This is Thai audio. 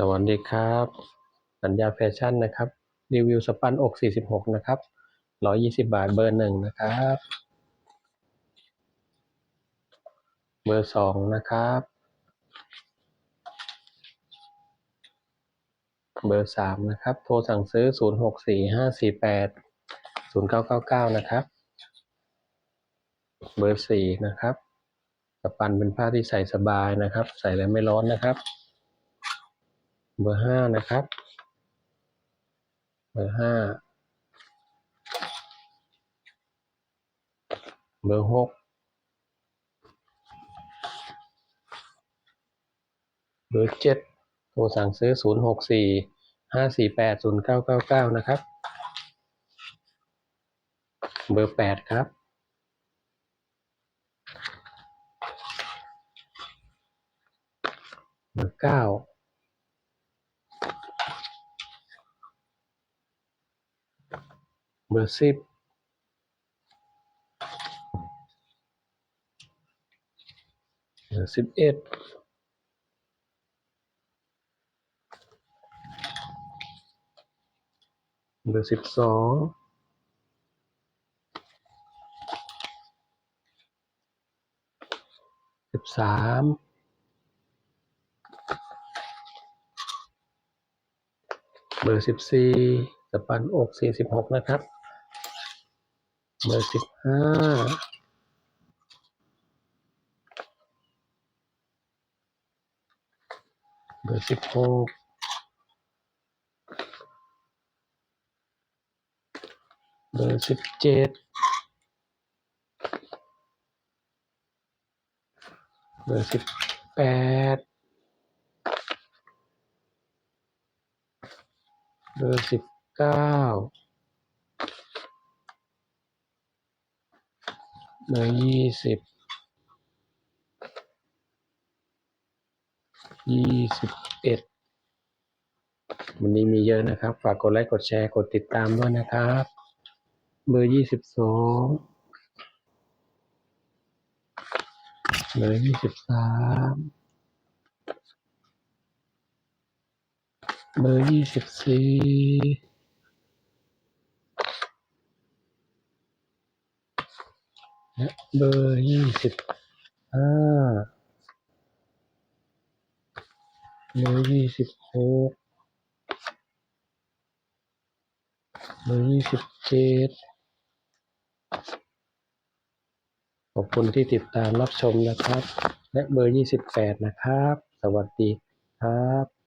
สวัสดีครับ สัญญาแฟชั่นนะครับ รีวิวสปันอก 46 นะครับ120 บาทเบอร์หนึ่งนะครับ เบอร์สองนะครับ เบอร์สามนะครับ โทรสั่งซื้อ 0645480999 นะครับ เบอร์สี่นะครับ สปันเป็นผ้าที่ใส่สบายนะครับ ใส่แล้วไม่ร้อนนะครับ เบอร์ห้านะครับ เบอร์ห้า เบอร์หก เบอร์เจ็ดโทรสั่งซื้อ0 6 4 5 4 8 0 9 9 9นะครับ เบอร์แปดครับ เบอร์เก้า เบอร์สิบเบอร์สิบเอ็ดเบอร์สิบสองสิบสามเบอร์สิบสี่สปันอกสี่สิบหกนะครับ เบอร์สิบห้าเบอร์สิบหกเบอร์สิบเจ็ดเบอร์สิบแปดเบอร์สิบเก้า เบอร์ยี่สิบยี่สิบเอ็ดวันนี้มีเยอะนะครับ ฝากกดไลค์กดแชร์กดติดตามด้วยนะครับ เบอร์ยี่สิบสองเบอร์ยี่สิบสามเบอร์ยี่สิบสี่ และเบอร์ยี่สิบห้าเบอร์ยี่สิบหกเบอร์ยี่สิบเจ็ดขอบคุณที่ติดตามรับชมนะครับ และเบอร์ยี่สิบแปดนะครับ สวัสดีครับ